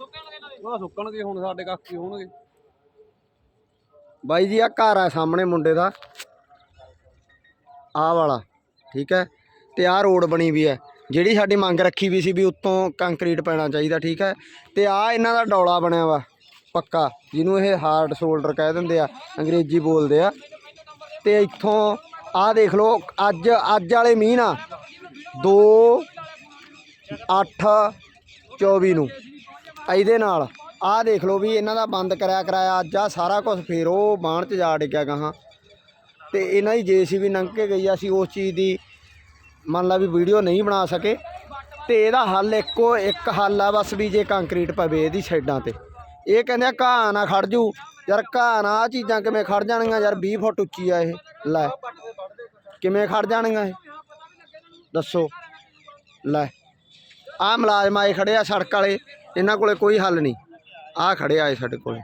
ਉਹ ਸੁੱਕਣਗੇ ਹੁਣ ਸਾਡੇ ਕੱਖ ਕੀ ਹੋਣਗੇ। ਬਾਈ ਜੀ ਆ ਘਰ ਆ ਸਾਹਮਣੇ ਮੁੰਡੇ ਦਾ। ਆਹ ਵਾਲਾ ਠੀਕ ਹੈ? ਤੇ ਆਹ ਰੋਡ ਬਣੀ ਵੀ ਹੈ। ਜਿਹੜੀ ਸਾਡੀ ਮੰਗ ਰੱਖੀ ਵੀ ਸੀ ਵੀ ਉੱਤੋਂ ਕੰਕਰੀਟ ਪੈਣਾ ਚਾਹੀਦਾ ਠੀਕ ਹੈ? ਤੇ ਆ ਇਹਨਾਂ ਦਾ ਡੌਲਾ ਬਣਿਆ ਵਾ ਪੱਕਾ। ਜਿਹਨੂੰ ਇਹ ਹਾਰਡ ਸ਼ੋਲਡਰ ਕਹਿ ਦਿੰਦੇ ਆ ਅੰਗਰੇਜ਼ੀ ਬੋਲਦੇ ਆ। ਤੇ ਇੱਥੋਂ ਆਹ ਦੇਖ ਲਓ ਅੱਜ ਅੱਜ ਵਾਲੇ ਮੀਂਹ ਨਾ 2 8 24 ਨੂੰ। ਇਹਦੇ ਨਾਲ ਆਹ ਦੇਖ ਲਓ ਵੀ ਇਹਨਾਂ ਦਾ ਬੰਦ ਕਰਿਆ ਕਰਾਇਆ ਅੱਜ ਆ ਸਾਰਾ ਕੁਝ ਫੇਰ ਉਹ ਬਾਣ ਚ ਜਾ ਡਿੱਗਿਆ ਗਾਹਾਂ। ਤੇ ਇਹਨਾਂ ਦੀ ਜੇਸੀਬੀ ਲੰਘ ਕੇ ਗਈ ਆ, ਅਸੀਂ ਉਸ ਚੀਜ਼ ਦੀ ਮੰਨ ਲਾ ਵੀ ਵੀਡੀਓ ਨਹੀਂ ਬਣਾ ਸਕੇ। ਤੇ ਇਹਦਾ ਹੱਲ ਇੱਕੋ ਇੱਕ ਹੱਲ ਆ ਬਸ ਵੀ ਜੇ ਕੰਕਰੀਟ ਪਵੇ ਇਹਦੀ ਸਾਈਡਾਂ ਤੇ। ਇਹ ਕਹਿੰਦੇ ਆ ਘਾਹ ਨਾ ਖੜ ਜੂ। ਯਾਰ ਘਾਹ ਨਾ ਆਹ ਚੀਜ਼ਾਂ ਕਿਵੇਂ ਖੜ ਜਾਣਗੀਆਂ? ਯਾਰ 20 ਫੁੱਟ ਉੱਚੀ ਆ ਇਹ। ਲੈ ਕਿਵੇਂ ਖੜ ਜਾਣਗੀਆਂ ਇਹ? ਦੱਸੋ। ਲੈ ਆਹ ਮੁਲਾਜ਼ਮ ਇਹ ਖੜੇ ਆ ਸੜਕ ਵਾਲੇ। ਇਹਨਾਂ ਕੋਲੇ ਕੋਈ ਹੱਲ ਨਹੀਂ। ਆਹ ਖੜੇ ਆਏ ਸਾਡੇ ਕੋਲੇ।